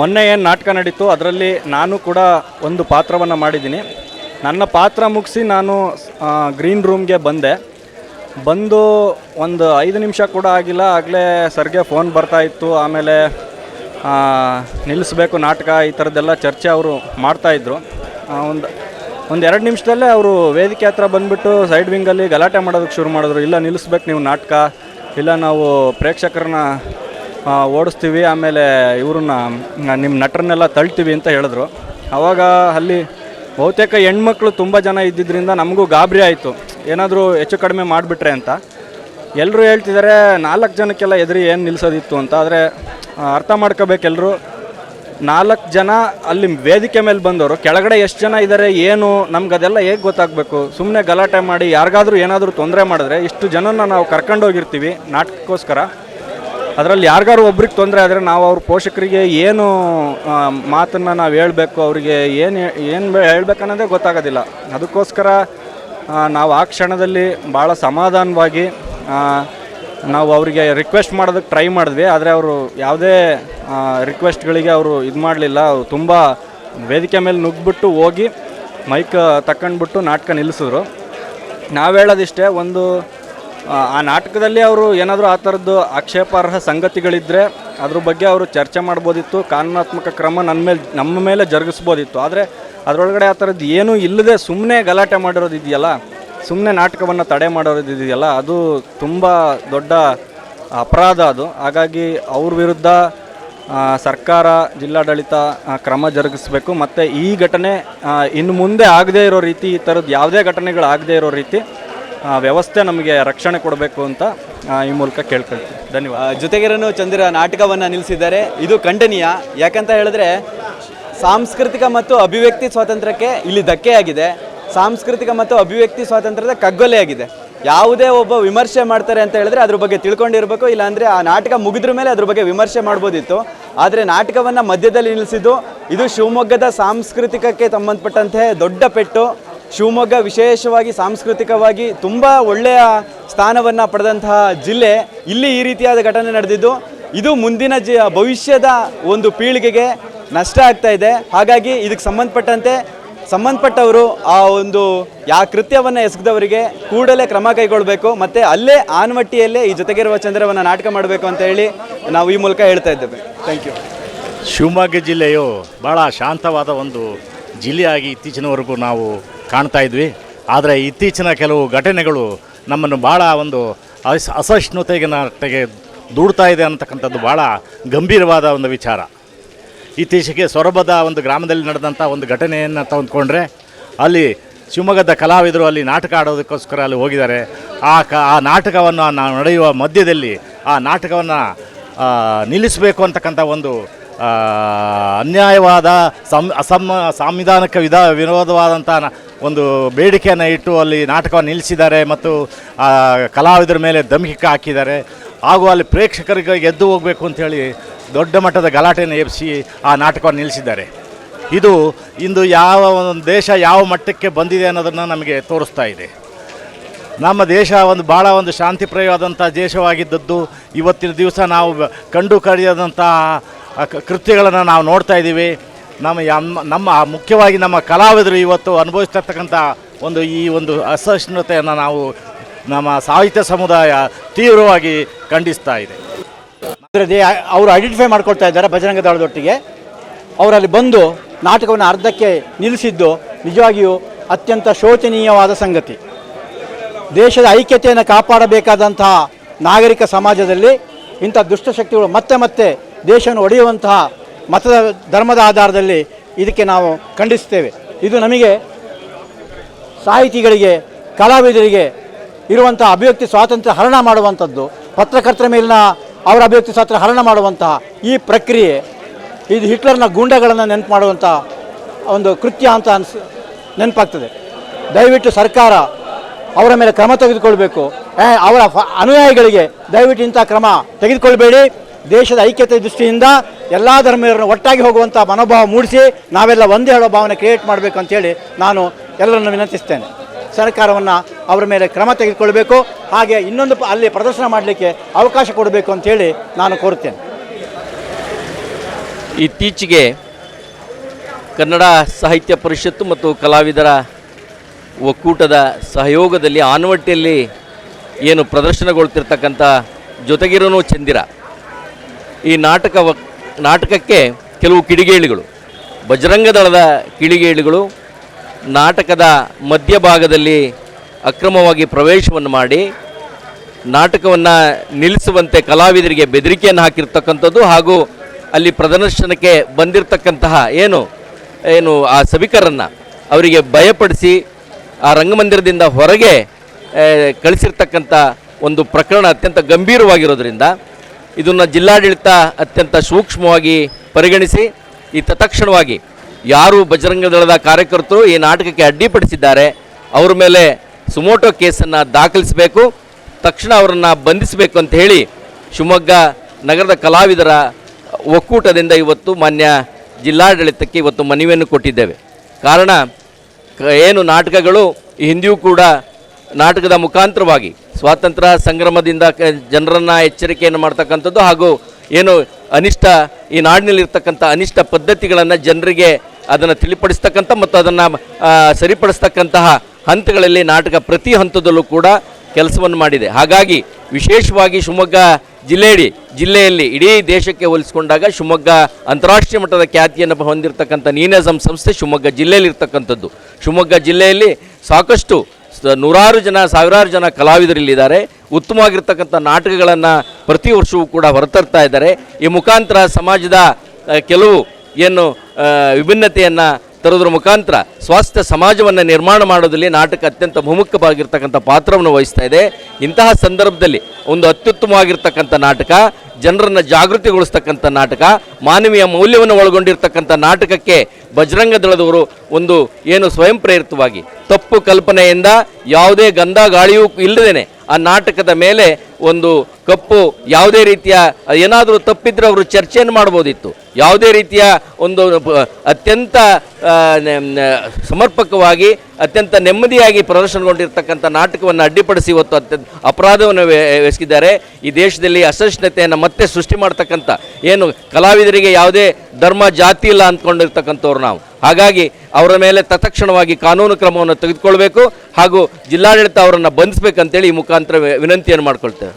ಮೊನ್ನೆ ಏನು ನಾಟಕ ನಡೀತು ಅದರಲ್ಲಿ ನಾನು ಕೂಡ ಒಂದು ಪಾತ್ರವನ್ನು ಮಾಡಿದ್ದೀನಿ. ನನ್ನ ಪಾತ್ರ ಮುಗಿಸಿ ನಾನು ಗ್ರೀನ್ ರೂಮ್ಗೆ ಬಂದೆ. ಬಂದು ಒಂದು ಐದು ನಿಮಿಷ ಕೂಡ ಆಗಿಲ್ಲ, ಆಗಲೇ ಸರ್ಗೆ ಫೋನ್ ಬರ್ತಾ ಇತ್ತು. ಆಮೇಲೆ ನಿಲ್ಲಿಸಬೇಕು ನಾಟಕ, ಈ ಥರದ್ದೆಲ್ಲ ಚರ್ಚೆ ಅವರು ಮಾಡ್ತಾಯಿದ್ರು ಒಂದು ಒಂದು ಎರಡು ನಿಮಿಷದಲ್ಲೇ ಅವರು ವೇದಿಕೆ ಹತ್ರ ಬಂದುಬಿಟ್ಟು ಸೈಡ್ ವಿಂಗಲ್ಲಿ ಗಲಾಟೆ ಮಾಡೋದಕ್ಕೆ ಶುರು ಮಾಡಿದ್ರು. ಇಲ್ಲ ನಿಲ್ಲಿಸ್ಬೇಕು ನೀವು ನಾಟಕ, ಇಲ್ಲ ನಾವು ಪ್ರೇಕ್ಷಕರನ್ನ ಓಡಿಸ್ತೀವಿ. ಆಮೇಲೆ ಇವ್ರನ್ನ ನಿಮ್ಮ ನಟರನ್ನೆಲ್ಲ ತಳ್ತೀವಿ ಅಂತ ಹೇಳಿದ್ರು. ಆವಾಗ ಅಲ್ಲಿ ಬಹುತೇಕ ಹೆಣ್ಮಕ್ಳು ತುಂಬ ಜನ ಇದ್ದಿದ್ದರಿಂದ ನಮಗೂ ಗಾಬರಿ ಆಯಿತು. ಏನಾದರೂ ಹೆಚ್ಚು ಕಡಿಮೆ ಮಾಡಿಬಿಟ್ರೆ ಅಂತ. ಎಲ್ಲರೂ ಹೇಳ್ತಿದ್ದಾರೆ ನಾಲ್ಕು ಜನಕ್ಕೆಲ್ಲ ಎದುರಿ ಏನು ನಿಲ್ಲಿಸೋದಿತ್ತು ಅಂತ. ಆದರೆ ಅರ್ಥ ಮಾಡ್ಕೋಬೇಕೆಲ್ಲರೂ ನಾಲ್ಕು ಜನ ಅಲ್ಲಿ ವೇದಿಕೆ ಮೇಲೆ ಬಂದವರು ಕೆಳಗಡೆ ಎಷ್ಟು ಜನ ಇದ್ದಾರೆ ಏನು, ನಮ್ಗೆ ಅದೆಲ್ಲ ಹೇಗೆ ಗೊತ್ತಾಗಬೇಕು? ಸುಮ್ಮನೆ ಗಲಾಟೆ ಮಾಡಿ, ಯಾರಿಗಾದರೂ ಏನಾದರೂ ತೊಂದರೆ ಮಾಡಿದ್ರೆ ಇಷ್ಟು ಜನನ ನಾವು ಕರ್ಕೊಂಡೋಗಿರ್ತೀವಿ ನಾಟಕಕ್ಕೋಸ್ಕರ. ಅದರಲ್ಲಿ ಯಾರಿಗಾರು ಒಬ್ರಿಗೆ ತೊಂದರೆ ಆದರೆ ನಾವು ಅವ್ರ ಪೋಷಕರಿಗೆ ಏನು ಮಾತನ್ನು ನಾವು ಹೇಳಬೇಕು, ಅವರಿಗೆ ಏನು ಏನು ಹೇಳ್ಬೇಕನ್ನೋದೇ ಗೊತ್ತಾಗೋದಿಲ್ಲ. ಅದಕ್ಕೋಸ್ಕರ ನಾವು ಆ ಕ್ಷಣದಲ್ಲಿ ಭಾಳ ಸಮಾಧಾನವಾಗಿ ನಾವು ಅವರಿಗೆ ರಿಕ್ವೆಸ್ಟ್ ಮಾಡೋದಕ್ಕೆ ಟ್ರೈ ಮಾಡಿದ್ವಿ. ಆದರೆ ಅವರು ಯಾವುದೇ ರಿಕ್ವೆಸ್ಟ್ಗಳಿಗೆ ಅವರು ಇದು ಮಾಡಲಿಲ್ಲ. ಅವರು ತುಂಬ ವೇದಿಕೆ ಮೇಲೆ ನುಗ್ಗಿಬಿಟ್ಟು ಹೋಗಿ ಮೈಕ್ ತಕ್ಕಂಡ್ಬಿಟ್ಟು ನಾಟಕ ನಿಲ್ಲಿಸಿದ್ರು ನಾವು ಹೇಳೋದಿಷ್ಟೇ, ಒಂದು ಆ, ನಾಟಕದಲ್ಲಿ ಅವರು ಏನಾದರೂ ಆ ಥರದ್ದು ಆಕ್ಷೇಪಾರ್ಹ ಸಂಗತಿಗಳಿದ್ದರೆ ಅದ್ರ ಬಗ್ಗೆ ಅವರು ಚರ್ಚೆ ಮಾಡ್ಬೋದಿತ್ತು ಕಾನೂನಾತ್ಮಕ ಕ್ರಮ ನನ್ನ ಮೇಲೆ ನಮ್ಮ ಮೇಲೆ ಜರುಗಿಸ್ಬೋದಿತ್ತು. ಆದರೆ ಅದರೊಳಗಡೆ ಆ ಥರದ್ದು ಏನೂ ಇಲ್ಲದೆ ಸುಮ್ಮನೆ ಗಲಾಟೆ ಮಾಡಿರೋದು ಇದೆಯಲ್ಲ ಸುಮ್ಮನೆ ನಾಟಕವನ್ನು ತಡೆ ಮಾಡೋದು ಇದೆಯಲ್ಲ ಅದು ತುಂಬ ದೊಡ್ಡ ಅಪರಾಧ ಅದು. ಹಾಗಾಗಿ ಅವ್ರ ವಿರುದ್ಧ ಸರ್ಕಾರ ಜಿಲ್ಲಾಡಳಿತ ಕ್ರಮ ಜರುಗಿಸಬೇಕು. ಮತ್ತು ಈ ಘಟನೆ ಇನ್ನು ಮುಂದೆ ಆಗದೇ ಇರೋ ರೀತಿ ಈ ಥರದ್ದು ಯಾವುದೇ ಘಟನೆಗಳು ಆಗದೇ ಇರೋ ರೀತಿ ವ್ಯವಸ್ಥೆ ನಮಗೆ ರಕ್ಷಣೆ ಕೊಡಬೇಕು ಅಂತ ಈ ಮೂಲಕ ಕೇಳ್ಕೊಳ್ತೀವಿ. ಧನ್ಯವಾದ. ಜೊತೆಗೆ ಜೊತೆಗಿರನು ಚಂದ್ರ ನಾಟಕವನ್ನು ನಿಲ್ಲಿಸಿದ್ದಾರೆ ಇದು ಖಂಡನೀಯ. ಯಾಕಂತ ಹೇಳಿದ್ರೆ, ಸಾಂಸ್ಕೃತಿಕ ಮತ್ತು ಅಭಿವ್ಯಕ್ತಿ ಸ್ವಾತಂತ್ರ್ಯಕ್ಕೆ ಇಲ್ಲಿ ಧಕ್ಕೆಯಾಗಿದೆ ಸಾಂಸ್ಕೃತಿಕ ಮತ್ತು ಅಭಿವ್ಯಕ್ತಿ ಸ್ವಾತಂತ್ರ್ಯದ ಕಗ್ಗೊಲೆಯಾಗಿದೆ ಯಾವುದೇ ಒಬ್ಬ ವಿಮರ್ಶೆ ಮಾಡ್ತಾರೆ ಅಂತ ಹೇಳಿದ್ರೆ ಅದ್ರ ಬಗ್ಗೆ ತಿಳ್ಕೊಂಡಿರಬೇಕು. ಇಲ್ಲಾಂದ್ರೆ ಆ ನಾಟಕ ಮುಗಿದ್ರ ಮೇಲೆ ಅದ್ರ ಬಗ್ಗೆ ವಿಮರ್ಶೆ ಮಾಡ್ಬೋದಿತ್ತು. ಆದರೆ ನಾಟಕವನ್ನು ಮಧ್ಯದಲ್ಲಿ ನಿಲ್ಲಿಸಿದ್ದು ಇದು ಶಿವಮೊಗ್ಗದ ಸಾಂಸ್ಕೃತಿಕಕ್ಕೆ ಸಂಬಂಧಪಟ್ಟಂತೆ ದೊಡ್ಡ ಪೆಟ್ಟು. ಶಿವಮೊಗ್ಗ ವಿಶೇಷವಾಗಿ ಸಾಂಸ್ಕೃತಿಕವಾಗಿ ತುಂಬ ಒಳ್ಳೆಯ ಸ್ಥಾನವನ್ನು ಪಡೆದಂತಹ ಜಿಲ್ಲೆ ಇಲ್ಲಿ ಈ ರೀತಿಯಾದ ಘಟನೆ ನಡೆದಿದ್ದು, ಇದು ಮುಂದಿನ ಜಿ, ಭವಿಷ್ಯದ ಒಂದು ಪೀಳಿಗೆಗೆ ನಷ್ಟ ಆಗ್ತಾ ಇದೆ. ಹಾಗಾಗಿ ಇದಕ್ಕೆ ಸಂಬಂಧಪಟ್ಟಂತೆ ಸಂಬಂಧಪಟ್ಟವರು ಆ ಒಂದು ಯಾ ಕೃತ್ಯವನ್ನು ಎಸಗಿದವರಿಗೆ ಕೂಡಲೇ ಕ್ರಮ ಕೈಗೊಳ್ಳಬೇಕು ಮತ್ತು ಅಲ್ಲೇ ಆನ್ಮಟ್ಟಿಯಲ್ಲೇ ಈ ಜೊತೆಗಿರುವ ಚಂದ್ರವನ್ನು ನಾಟಕ ಮಾಡಬೇಕು ಅಂತ ಹೇಳಿ ನಾವು ಈ ಮೂಲಕ ಹೇಳ್ತಾ ಇದ್ದೇವೆ. ಥ್ಯಾಂಕ್ ಯು ಶಿವಮೊಗ್ಗ ಜಿಲ್ಲೆಯು ಭಾಳ ಶಾಂತವಾದ ಒಂದು ಜಿಲ್ಲೆಯಾಗಿ ಇತ್ತೀಚಿನವರೆಗೂ ನಾವು ಕಾಣ್ತಾ ಇದ್ವಿ. ಆದರೆ ಇತ್ತೀಚಿನ ಕೆಲವು ಘಟನೆಗಳು ನಮ್ಮನ್ನು ಭಾಳ ಒಂದು ಅಸ, ಅಸಹಿಷ್ಣುತೆಗೆ ದೂಡ್ತಾ ಇದೆ ಅನ್ನತಕ್ಕಂಥದ್ದು ಭಾಳ ಗಂಭೀರವಾದ ಒಂದು ವಿಚಾರ. ಇತ್ತೀಚೆಗೆ ಸೊರಬದ ಒಂದು ಗ್ರಾಮದಲ್ಲಿ ನಡೆದಂಥ ಒಂದು ಘಟನೆಯನ್ನು ತಂದುಕೊಂಡ್ರೆ ಅಲ್ಲಿ ಶಿವಮೊಗ್ಗದ ಕಲಾವಿದರು ಅಲ್ಲಿ ನಾಟಕ ಆಡೋದಕ್ಕೋಸ್ಕರ ಅಲ್ಲಿ ಹೋಗಿದ್ದಾರೆ. ಆ ಕ, ಆ ನಾಟಕವನ್ನು ನಾವು ನಡೆಯುವ ಮಧ್ಯದಲ್ಲಿ ಆ ನಾಟಕವನ್ನು ನಿಲ್ಲಿಸಬೇಕು ಅಂತಕ್ಕಂಥ ಒಂದು ಅನ್ಯಾಯವಾದ ಸಂ, ಅಸಮ, ಸಾಂವಿಧಾನಿಕ ವಿಧ ವಿರೋಧವಾದಂಥ ಒಂದು ಬೇಡಿಕೆಯನ್ನು ಇಟ್ಟು ಅಲ್ಲಿ ನಾಟಕವನ್ನು ನಿಲ್ಲಿಸಿದ್ದಾರೆ ಮತ್ತು ಕಲಾವಿದರ ಮೇಲೆ ಧಮಕಿಕ ಹಾಕಿದ್ದಾರೆ. ಹಾಗೂ ಅಲ್ಲಿ ಪ್ರೇಕ್ಷಕರಿಗೆ ಎದ್ದು ಹೋಗಬೇಕು ಅಂಥೇಳಿ ದೊಡ್ಡ ಮಟ್ಟದ ಗಲಾಟೆಯನ್ನು ಎಬ್ಬಿಸಿ ಆ ನಾಟಕವನ್ನು ನಿಲ್ಲಿಸಿದ್ದಾರೆ. ಇದು ಇಂದು ಯಾವ ಒಂದು ದೇಶ ಯಾವ ಮಟ್ಟಕ್ಕೆ ಬಂದಿದೆ ಅನ್ನೋದನ್ನು ನಮಗೆ ತೋರಿಸ್ತಾ ಇದೆ. ನಮ್ಮ ದೇಶ ಒಂದು ಭಾಳ ಒಂದು ಶಾಂತಿಪ್ರಿಯವಾದಂಥ ದೇಶವಾಗಿದ್ದದ್ದು. ಇವತ್ತಿನ ದಿವಸ ನಾವು ಕಂಡು ಕರೆಯದಂಥ ಕೃತ್ಯಗಳನ್ನು ನಾವು ನೋಡ್ತಾ ಇದ್ದೀವಿ. ನಮ್ಮ ನಮ್ಮ ಮುಖ್ಯವಾಗಿ ನಮ್ಮ ಕಲಾವಿದರು ಇವತ್ತು ಅನುಭವಿಸ್ತಿರ್ತಕ್ಕಂಥ ಒಂದು ಈ ಒಂದು ಅಸಹಿಷ್ಣುತೆಯನ್ನು ನಾವು ನಮ್ಮ ಸಾಹಿತ್ಯ ಸಮುದಾಯ ತೀವ್ರವಾಗಿ ಖಂಡಿಸ್ತಾ ಇದೆ. ಅವರು ಐಡೆಂಟಿಫೈ ಮಾಡ್ಕೊಳ್ತಾ ಇದ್ದಾರೆ ಬಜರಂಗ ದಳದೊಟ್ಟಿಗೆ. ಅವರಲ್ಲಿ ಬಂದು ನಾಟಕವನ್ನು ಅರ್ಧಕ್ಕೆ ನಿಲ್ಲಿಸಿದ್ದು ನಿಜವಾಗಿಯೂ ಅತ್ಯಂತ ಶೋಚನೀಯವಾದ ಸಂಗತಿ. ದೇಶದ ಐಕ್ಯತೆಯನ್ನು ಕಾಪಾಡಬೇಕಾದಂತಹ ನಾಗರಿಕ ಸಮಾಜದಲ್ಲಿ ಇಂಥ ದುಷ್ಟಶಕ್ತಿಗಳು ಮತ್ತೆ ಮತ್ತೆ ದೇಶವನ್ನು ಒಡೆಯುವಂತಹ ಮತದ ಧರ್ಮದ ಆಧಾರದಲ್ಲಿ ಇದಕ್ಕೆ ನಾವು ಖಂಡಿಸ್ತೇವೆ ಇದು ನಮಗೆ ಸಾಹಿತಿಗಳಿಗೆ, ಕಲಾವಿದರಿಗೆ ಇರುವಂಥ ಅಭಿವ್ಯಕ್ತಿ ಸ್ವಾತಂತ್ರ್ಯ ಹರಣ ಮಾಡುವಂಥದ್ದು, ಪತ್ರಕರ್ತರ ಮೇಲಿನ ಅವರ ಅಭಿವ್ಯಕ್ತಿ ಸ್ವಾತಂತ್ರ್ಯ ಹರಣ ಮಾಡುವಂತಹ ಈ ಪ್ರಕ್ರಿಯೆ, ಇದು ಹಿಟ್ಲರ್ನ ಗೂಂಡಗಳನ್ನು ನೆನಪು ಮಾಡುವಂಥ ಒಂದು ಕೃತ್ಯ ಅಂತ ಅನ್ಸ್, ನೆನಪಾಗ್ತದೆ. ದಯವಿಟ್ಟು ಸರ್ಕಾರ ಅವರ ಮೇಲೆ ಕ್ರಮ ತೆಗೆದುಕೊಳ್ಬೇಕು. ಅವರ ಅನುಯಾಯಿಗಳಿಗೆ ದಯವಿಟ್ಟು ಇಂಥ ಕ್ರಮ ತೆಗೆದುಕೊಳ್ಬೇಡಿ. ದೇಶದ ಐಕ್ಯತೆ ದೃಷ್ಟಿಯಿಂದ ಎಲ್ಲ ಧರ್ಮೀಯರನ್ನು ಒಟ್ಟಾಗಿ ಹೋಗುವಂಥ ಮನೋಭಾವ ಮೂಡಿಸಿ ನಾವೆಲ್ಲ ಒಂದೇ ಹೇಳೋ ಭಾವನೆ ಕ್ರಿಯೇಟ್ ಮಾಡಬೇಕು ಅಂತೇಳಿ ನಾನು ಎಲ್ಲರನ್ನು ವಿನಂತಿಸ್ತೇನೆ. ಸರ್ಕಾರವನ್ನು ಅವರ ಮೇಲೆ ಕ್ರಮ ತೆಗೆದುಕೊಳ್ಬೇಕು, ಹಾಗೆ ಇನ್ನೊಂದು ಅಲ್ಲಿ ಪ್ರದರ್ಶನ ಮಾಡಲಿಕ್ಕೆ ಅವಕಾಶ ಕೊಡಬೇಕು ಅಂತೇಳಿ ನಾನು ಕೋರುತ್ತೇನೆ. ಇತ್ತೀಚೆಗೆ ಕನ್ನಡ ಸಾಹಿತ್ಯ ಪರಿಷತ್ತು ಮತ್ತು ಕಲಾವಿದರ ಒಕ್ಕೂಟದ ಸಹಯೋಗದಲ್ಲಿ ಆನವಟ್ಟಿಯಲ್ಲಿ ಏನು ಪ್ರದರ್ಶನಗೊಳ್ತಿರ್ತಕ್ಕಂಥ ಜೊತೆಗಿರೋನು ಚಂದಿರ. ಈ ನಾಟಕ ನಾಟಕಕ್ಕೆ ಕೆಲವು ಕಿಡಿಗೇಳಿಗಳು, ಬಜರಂಗದಳದ ಕಿಡಿಗೇಳಿಗಳು ನಾಟಕದ ಮಧ್ಯಭಾಗದಲ್ಲಿ ಅಕ್ರಮವಾಗಿ ಪ್ರವೇಶವನ್ನು ಮಾಡಿ, ನಾಟಕವನ್ನು ನಿಲ್ಲಿಸುವಂತೆ ಕಲಾವಿದರಿಗೆ ಬೆದರಿಕೆಯನ್ನು ಹಾಕಿರ್ತಕ್ಕಂಥದ್ದು ಹಾಗೂ ಅಲ್ಲಿ ಪ್ರದರ್ಶನಕ್ಕೆ ಬಂದಿರತಕ್ಕಂತಹ ಏನು ಏನು ಆ ಸಭಿಕರನ್ನು ಅವರಿಗೆ ಭಯಪಡಿಸಿ ಆ ರಂಗಮಂದಿರದಿಂದ ಹೊರಗೆ ಕಳಿಸಿರ್ತಕ್ಕಂಥ ಒಂದು ಪ್ರಕರಣ ಅತ್ಯಂತ ಗಂಭೀರವಾಗಿರೋದ್ರಿಂದ ಇದನ್ನು ಜಿಲ್ಲಾಡಳಿತ ಅತ್ಯಂತ ಸೂಕ್ಷ್ಮವಾಗಿ ಪರಿಗಣಿಸಿ, ಈ ತತ್ಕ್ಷಣವಾಗಿ ಯಾರು ಬಜರಂಗ ದಳದ ಕಾರ್ಯಕರ್ತರು ಈ ನಾಟಕಕ್ಕೆ ಅಡ್ಡಿಪಡಿಸಿದ್ದಾರೆ, ಅವ್ರ ಮೇಲೆ ಸುಮೋಟೋ ಕೇಸನ್ನು ದಾಖಲಿಸಬೇಕು, ತಕ್ಷಣ ಅವರನ್ನು ಬಂಧಿಸಬೇಕು ಅಂತ ಹೇಳಿ ಶಿವಮೊಗ್ಗ ನಗರದ ಕಲಾವಿದರ ಒಕ್ಕೂಟದಿಂದ ಇವತ್ತು ಮಾನ್ಯ ಜಿಲ್ಲಾಡಳಿತಕ್ಕೆ ಇವತ್ತು ಮನವಿಯನ್ನು ಕೊಟ್ಟಿದ್ದೇವೆ. ಕಾರಣ ಏನು ನಾಟಕಗಳು, ಹಿಂದಿಯೂ ಕೂಡ ನಾಟಕದ ಮುಖಾಂತರವಾಗಿ ಸ್ವಾತಂತ್ರ್ಯ ಸಂಗ್ರಮದಿಂದ ಜನರನ್ನು ಎಚ್ಚರಿಕೆಯನ್ನು ಮಾಡ್ತಕ್ಕಂಥದ್ದು ಹಾಗೂ ಏನು ಅನಿಷ್ಟ, ಈ ನಾಡಿನಲ್ಲಿರ್ತಕ್ಕಂಥ ಅನಿಷ್ಟ ಪದ್ಧತಿಗಳನ್ನು ಜನರಿಗೆ ಅದನ್ನು ತಿಳಿಪಡಿಸ್ತಕ್ಕಂಥ ಮತ್ತು ಅದನ್ನು ಸರಿಪಡಿಸ್ತಕ್ಕಂತಹ ಹಂತಗಳಲ್ಲಿ ನಾಟಕ ಪ್ರತಿ ಹಂತದಲ್ಲೂ ಕೂಡ ಕೆಲಸವನ್ನು ಮಾಡಿದೆ. ಹಾಗಾಗಿ ವಿಶೇಷವಾಗಿ ಶಿವಮೊಗ್ಗ ಜಿಲ್ಲೆಯಡಿ, ಜಿಲ್ಲೆಯಲ್ಲಿ ಇಡೀ ದೇಶಕ್ಕೆ ಹೋಲಿಸಿಕೊಂಡಾಗ ಶಿವಮೊಗ್ಗ ಅಂತಾರಾಷ್ಟ್ರೀಯ ಮಟ್ಟದ ಖ್ಯಾತಿಯನ್ನು ಹೊಂದಿರತಕ್ಕಂಥ ನೀನಜಂ ಸಂಸ್ಥೆ ಶಿವಮೊಗ್ಗ ಜಿಲ್ಲೆಯಲ್ಲಿ ಇರ್ತಕ್ಕಂಥದ್ದು ಶಿವಮೊಗ್ಗ ಜಿಲ್ಲೆಯಲ್ಲಿ ಸಾಕಷ್ಟು ನೂರಾರು ಜನ, ಸಾವಿರಾರು ಜನ ಕಲಾವಿದರಿಲ್ಲಿದ್ದಾರೆ. ಉತ್ತಮವಾಗಿರ್ತಕ್ಕಂಥ ನಾಟಕಗಳನ್ನು ಪ್ರತಿ ವರ್ಷವೂ ಕೂಡ ಹೊರತರ್ತಾ ಇದ್ದಾರೆ. ಈ ಮುಖಾಂತರ ಸಮಾಜದ ಕೆಲವು ಏನು ವಿಭಿನ್ನತೆಯನ್ನು ತರೋದ್ರ ಮುಖಾಂತರ ಸ್ವಾಸ್ಥ್ಯ ಸಮಾಜವನ್ನು ನಿರ್ಮಾಣ ಮಾಡೋದಲ್ಲಿ ನಾಟಕ ಅತ್ಯಂತ ಪ್ರಮುಖವಾಗಿರ್ತಕ್ಕಂಥ ಪಾತ್ರವನ್ನು ವಹಿಸ್ತಾ ಇದೆ. ಇಂತಹ ಸಂದರ್ಭದಲ್ಲಿ ಒಂದು ಅತ್ಯುತ್ತಮವಾಗಿರ್ತಕ್ಕಂಥ ನಾಟಕ, ಜನರನ್ನು ಜಾಗೃತಿಗೊಳಿಸ್ತಕ್ಕಂಥ ನಾಟಕ, ಮಾನವೀಯ ಮೌಲ್ಯವನ್ನು ಒಳಗೊಂಡಿರ್ತಕ್ಕಂಥ ನಾಟಕಕ್ಕೆ ಬಜರಂಗ ದಳದವರು ಒಂದು ಏನು ಸ್ವಯಂ ಪ್ರೇರಿತವಾಗಿ ತಪ್ಪು ಕಲ್ಪನೆಯಿಂದ ಯಾವುದೇ ಗಂಧ ಗಾಳಿಯೂ ಇಲ್ಲದೇನೆ ಆ ನಾಟಕದ ಮೇಲೆ ಒಂದು ಕಪ್ಪು ಯಾವುದೇ ರೀತಿಯ ಏನಾದರೂ ತಪ್ಪಿದ್ರೆ ಅವರು ಚರ್ಚೆಯನ್ನು ಮಾಡ್ಬೋದಿತ್ತು. ಯಾವುದೇ ರೀತಿಯ ಒಂದು ಅತ್ಯಂತ ಸಮರ್ಪಕವಾಗಿ, ಅತ್ಯಂತ ನೆಮ್ಮದಿಯಾಗಿ ಪ್ರದರ್ಶನಗೊಂಡಿರ್ತಕ್ಕಂಥ ನಾಟಕವನ್ನು ಅಡ್ಡಿಪಡಿಸಿ ಇವತ್ತು ಅತ್ಯಂತ ಅಪರಾಧವನ್ನು ಎಸಗಿದ್ದಾರೆ. ಈ ದೇಶದಲ್ಲಿ ಅಸಹಿಷ್ಣುತೆಯನ್ನು ಮತ್ತೆ ಸೃಷ್ಟಿ ಮಾಡ್ತಕ್ಕಂಥ, ಏನು ಕಲಾವಿದರಿಗೆ ಯಾವುದೇ ಧರ್ಮ, ಜಾತಿ ಇಲ್ಲ ಅಂದ್ಕೊಂಡಿರ್ತಕ್ಕಂಥವ್ರು ನಾವು. ಹಾಗಾಗಿ ಅವರ ಮೇಲೆ ತತ್ಕ್ಷಣವಾಗಿ ಕಾನೂನು ಕ್ರಮವನ್ನು ತೆಗೆದುಕೊಳ್ಬೇಕು ಹಾಗೂ ಜಿಲ್ಲಾಡಳಿತ ಅವರನ್ನು ಬಂಧಿಸಬೇಕಂತೇಳಿ ಈ ಮುಖಾಂತರ ವಿನಂತಿಯನ್ನು ಮಾಡ್ಕೊಳ್ತೇವೆ.